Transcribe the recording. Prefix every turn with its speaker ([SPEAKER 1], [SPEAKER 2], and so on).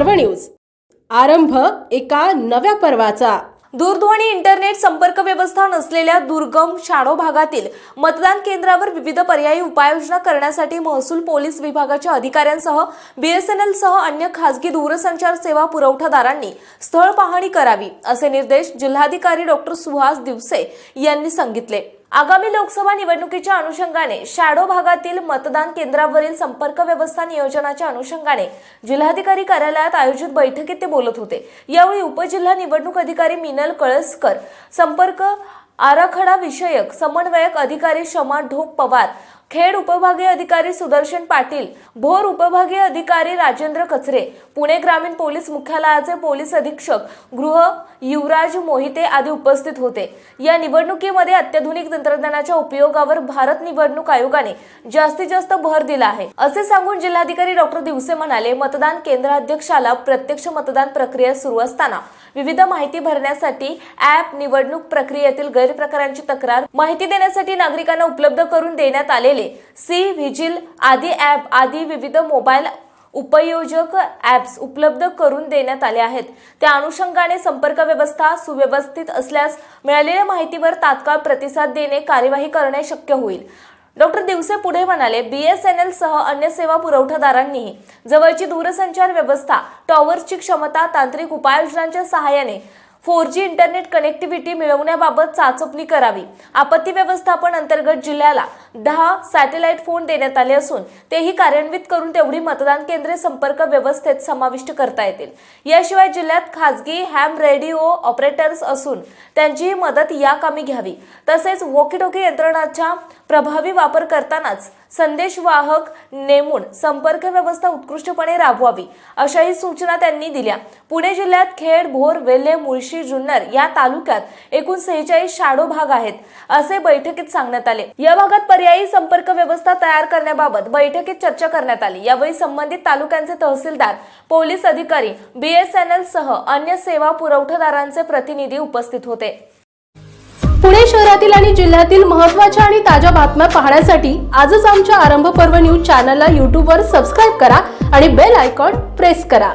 [SPEAKER 1] पर्व न्यूज. आरंभ एका नव्या पर्वाचा.
[SPEAKER 2] दूरध्वनी इंटरनेट संपर्क व्यवस्था नसलेल्या दुर्गम शाडो भागातील मतदान केंद्रावर विविध पर्यायी उपाययोजना करण्यासाठी महसूल पोलीस विभागाच्या अधिकाऱ्यांसह बीएसएनएल सह अन्य खासगी दूरसंचार सेवा पुरवठादारांनी स्थळ पाहणी करावी असे निर्देश जिल्हाधिकारी डॉक्टर सुहास दिवसे यांनी सांगितले. आगामी लोकसभा निवडणुकीच्या अनुषंगाने शॅडो भागातील मतदान केंद्रावरील संपर्क व्यवस्था नियोजनाच्या अनुषंगाने जिल्हाधिकारी कार्यालयात आयोजित बैठकीत ते बोलत होते. यावेळी उपजिल्हा निवडणूक अधिकारी मिनल कळसकर संपर्क आराखडा विषयक समन्वयक अधिकारी शमा ढोक पवार खेड उपविभागीय अधिकारी सुदर्शन पाटील भोर उपविभागीय अधिकारी राजेंद्र कचरे पुणे ग्रामीण पोलीस मुख्यालयाचे पोलीस अधीक्षक गृह युवराज मोहिते आदी उपस्थित होते. या निवडणुकीमध्ये अत्याधुनिक तंत्रज्ञानाच्या उपयोगावर भारत निवडणूक आयोगाने जास्तीत जास्त भर दिला आहे. असे सांगून जिल्हाधिकारी डॉक्टर दिवसे म्हणाले मतदान केंद्राध्यक्षाला प्रत्यक्ष मतदान प्रक्रिया सुरू असताना विविध माहिती भरण्यासाठी ऍप निवडणूक प्रक्रियेतील गैरप्रकारांची तक्रार माहिती देण्यासाठी नागरिकांना उपलब्ध करून देण्यात आलेले सी व्हिजिल आदी ॲप आदी विविध मोबाईल उपयोजक ॲप्स उपलब्ध करून देण्यात आले आहेत. त्या अनुषंगाने संपर्क व्यवस्था सुव्यवस्थित असल्यास मिळालेल्या माहितीवर तात्काळ प्रतिसाद देणे कार्यवाही करणे शक्य होईल. डॉक्टर दिवसे पुढे म्हणाले बी एस एन एल सह अन्य सेवा पुरवठादारांनीही जवळची दूरसंचार व्यवस्था टॉवर्सची क्षमता तांत्रिक उपाययोजनांच्या सहाय्याने फोर जी इंटरनेट कनेक्टिव्हिटी मिळवण्याबाबत चाचपणी करावी. आपत्ती व्यवस्थापन अंतर्गत जिल्ह्याला दहा सॅटेलाइट फोन देण्यात आले असून तेही कार्यान्वित करून तेवढी मतदान केंद्रे संपर्क व्यवस्थेत समाविष्ट करता येतील. याशिवाय जिल्ह्यात खासगी हॅम रेडिओ ऑपरेटर्स असून त्यांचीही मदत या कामी घ्यावी. तसेच वॉकीटोकी यंत्रणाच्या प्रभावी वापर करतानाच संदेशवाहक नेमून संपर्क व्यवस्था उत्कृष्टपणे राबवावी अशाही सूचना त्यांनी दिल्या. पुणे जिल्ह्यात खेड भोर वेल्हे मुळशी जुन्नर या तालुक्यात एकूण सेहेचाळीस शाडो भाग आहेत असे बैठकीत सांगण्यात आले. या भागात पर्यायी संपर्क व्यवस्था तयार करण्याबाबत बैठकीत चर्चा करण्यात आली. यावेळी संबंधित तालुक्यांचे तहसीलदार पोलीस अधिकारी बीएसएनएल सह अन्य सेवा पुरवठादारांचे प्रतिनिधी उपस्थित होते.
[SPEAKER 1] पुणे शहरातील आणि जिल्ह्यातील महत्त्वाच्या आणि ताज्या बातम्या पाहण्यासाठी आजच आमच्या आरंभ पर्व न्यूज चॅनलला यूट्यूबवर सबस्क्राईब करा आणि बेल आयकॉन प्रेस करा.